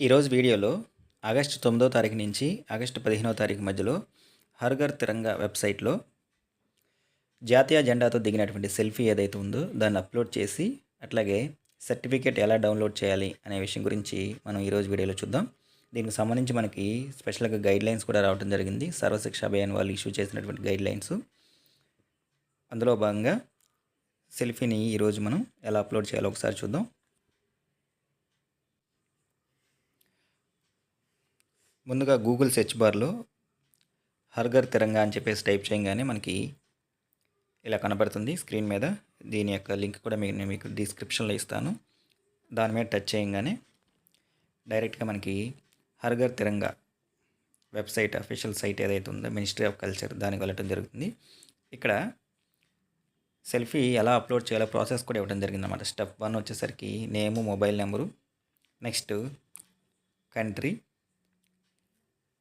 ఈరోజు వీడియోలో ఆగస్టు తొమ్మిదో తారీఖు నుంచి ఆగస్టు పదిహేనో తారీఖు మధ్యలో హర్ఘర్ తిరంగా వెబ్సైట్లో జాతీయ జెండాతో దిగినటువంటి సెల్ఫీ ఏదైతే ఉందో దాన్ని అప్లోడ్ చేసి అట్లాగే సర్టిఫికేట్ ఎలా డౌన్లోడ్ చేయాలి అనే విషయం గురించి మనం ఈరోజు వీడియోలో చూద్దాం. దీనికి సంబంధించి మనకి స్పెషల్గా గైడ్ లైన్స్ కూడా రావడం జరిగింది. సర్వశిక్ష అభియాన్ వాళ్ళు ఇష్యూ చేసినటువంటి గైడ్ లైన్స్ అందులో భాగంగా సెల్ఫీని ఈరోజు మనం ఎలా అప్లోడ్ చేయాలో ఒకసారి చూద్దాం. ముందుగా గూగుల్ సెర్చ్ బార్లో హర్గర్ తిరంగా అని చెప్పేసి టైప్ చేయగానే మనకి ఇలా కనబడుతుంది స్క్రీన్ మీద. దీని యొక్క లింక్ కూడా మీకు నేను మీకు డిస్క్రిప్షన్లో ఇస్తాను. దాని మీద టచ్ చేయగానే డైరెక్ట్గా మనకి హర్గర్ తిరంగా వెబ్సైట్ అఫీషియల్ సైట్ ఏదైతే ఉందో మినిస్ట్రీ ఆఫ్ కల్చర్ దానికి వెళ్ళటం జరుగుతుంది. ఇక్కడ సెల్ఫీ ఎలా అప్లోడ్ చేయాలో ప్రాసెస్ కూడా ఇవ్వడం జరిగింది అనమాట స్టెప్ వన్ వచ్చేసరికి నేము mobile number next country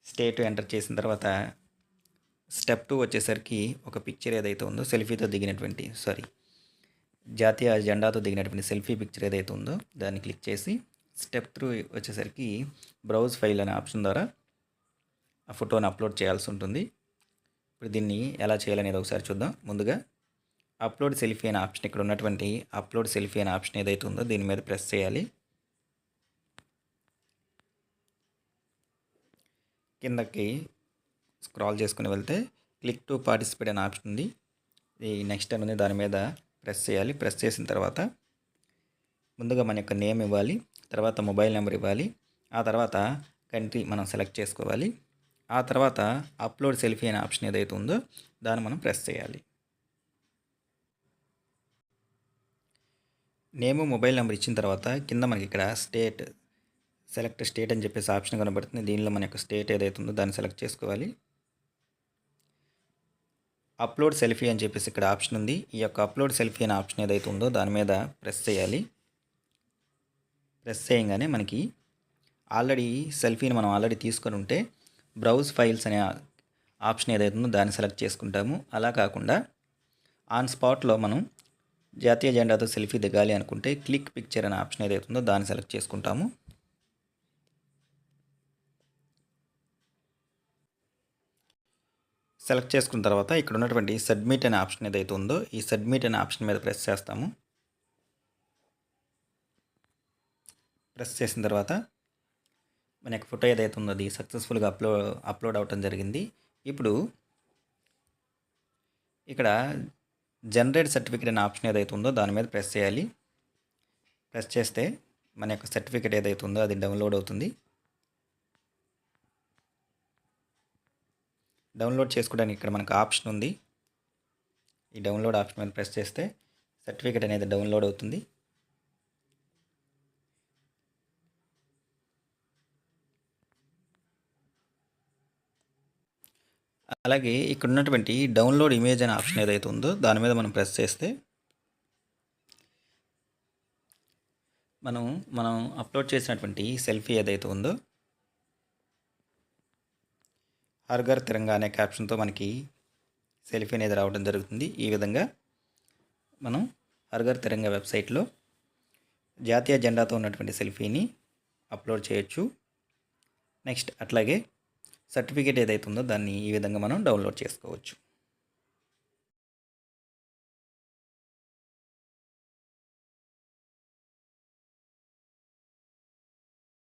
state enter చేసిన తర్వాత స్టెప్ టూ వచ్చేసరికి ఒక పిక్చర్ ఏదైతే ఉందో సెల్ఫీతో దిగినటువంటి సారీ జాతీయ జెండాతో దిగినటువంటి సెల్ఫీ పిక్చర్ ఏదైతే ఉందో దాన్ని క్లిక్ చేసి స్టెప్ త్రూ వచ్చేసరికి బ్రౌజ్ ఫైల్ అనే ఆప్షన్ ద్వారా ఆ ఫోటోని అప్లోడ్ చేయాల్సి ఉంటుంది. ఇప్పుడు దీన్ని ఎలా చేయాలనేది ఒకసారి చూద్దాం. ముందుగా అప్లోడ్ సెల్ఫీ అనే ఆప్షన్ ఇక్కడ ఉన్నటువంటి అప్లోడ్ సెల్ఫీ అనే ఆప్షన్ ఏదైతే ఉందో దీని మీద ప్రెస్ చేయాలి. కిందకి స్క్రాల్ చేసుకుని వెళ్తే క్లిక్ టు పార్టిసిపేట్ అనే ఆప్షన్ ఉంది. ఈ నెక్స్ట్ అని ఉంది. దాని మీద ప్రెస్ చేయాలి. ప్రెస్ చేసిన తర్వాత ముందుగా మన యొక్క నేమ్ ఇవ్వాలి. తర్వాత మొబైల్ నెంబర్ ఇవ్వాలి. ఆ తర్వాత కంట్రీ మనం సెలెక్ట్ చేసుకోవాలి. ఆ తర్వాత అప్లోడ్ సెల్ఫీ అనే ఆప్షన్ ఏదైతే ఉందో దాన్ని మనం ప్రెస్ చేయాలి. నేము మొబైల్ నెంబర్ ఇచ్చిన తర్వాత కింద మనకి ఇక్కడ స్టేట్ సెలెక్ట్ స్టేట్ అని చెప్పేసి ఆప్షన్ కనబడుతుంది. దీనిలో మన యొక్క స్టేట్ ఏదైతే ఉందో దాన్ని సెలెక్ట్ చేసుకోవాలి. అప్లోడ్ సెల్ఫీ అని చెప్పేసి ఇక్కడ ఆప్షన్ ఉంది. ఈ యొక్క అప్లోడ్ సెల్ఫీ అనే ఆప్షన్ ఏదైతే ఉందో దాని మీద ప్రెస్ చేయాలి. ప్రెస్ చేయగానే మనకి ఆల్రెడీ సెల్ఫీని మనం ఆల్రెడీ తీసుకొని ఉంటే బ్రౌజ్ ఫైల్స్ అనే ఆప్షన్ ఏదైతే ఉందో దాన్ని సెలెక్ట్ చేసుకుంటాము. అలా కాకుండా ఆన్ స్పాట్లో మనం జాతీయ జెండాతో సెల్ఫీ దిగాలి అనుకుంటే క్లిక్ పిక్చర్ అనే ఆప్షన్ ఏదైతే ఉందో దాన్ని సెలెక్ట్ చేసుకుంటాము. సెలెక్ట్ చేసుకున్న తర్వాత ఇక్కడ ఉన్నటువంటి సబ్మిట్ అనే ఆప్షన్ ఏదైతే ఉందో ఈ సబ్మిట్ అనే ఆప్షన్ మీద ప్రెస్ చేస్తాము. ప్రెస్ చేసిన తర్వాత మన యొక్క ఫోటో ఏదైతే ఉందో అది సక్సెస్ఫుల్గా అప్లోడ్ అప్లోడ్ అవ్వటం జరిగింది. ఇప్పుడు ఇక్కడ జనరేట్ సర్టిఫికేట్ అనే ఆప్షన్ ఏదైతే ఉందో దాని మీద ప్రెస్ చేయాలి. ప్రెస్ చేస్తే మన యొక్క సర్టిఫికేట్ ఏదైతే ఉందో అది డౌన్లోడ్ అవుతుంది. డౌన్లోడ్ చేసుకోవడానికి ఇక్కడ మనకు ఆప్షన్ ఉంది. ఈ డౌన్లోడ్ ఆప్షన్ మీద ప్రెస్ చేస్తే సర్టిఫికేట్ అనేది డౌన్లోడ్ అవుతుంది. అలాగే ఇక్కడ ఉన్నటువంటి డౌన్లోడ్ ఇమేజ్ అనే ఆప్షన్ ఏదైతే ఉందో దాని మీద మనం ప్రెస్ చేస్తే మనం మనం అప్లోడ్ చేసినటువంటి సెల్ఫీ ఏదైతే ఉందో హర్ఘర్ తిరంగా అనే క్యాప్షన్తో మనకి సెల్ఫీ అనేది రావడం జరుగుతుంది. ఈ విధంగా మనం హర్ఘర్ తిరంగా వెబ్సైట్లో జాతీయ జెండాతో ఉన్నటువంటి సెల్ఫీని అప్లోడ్ చేయొచ్చు. నెక్స్ట్ అట్లాగే సర్టిఫికేట్ ఏదైతే ఉందో దాన్ని ఈ విధంగా మనం డౌన్లోడ్ చేసుకోవచ్చు.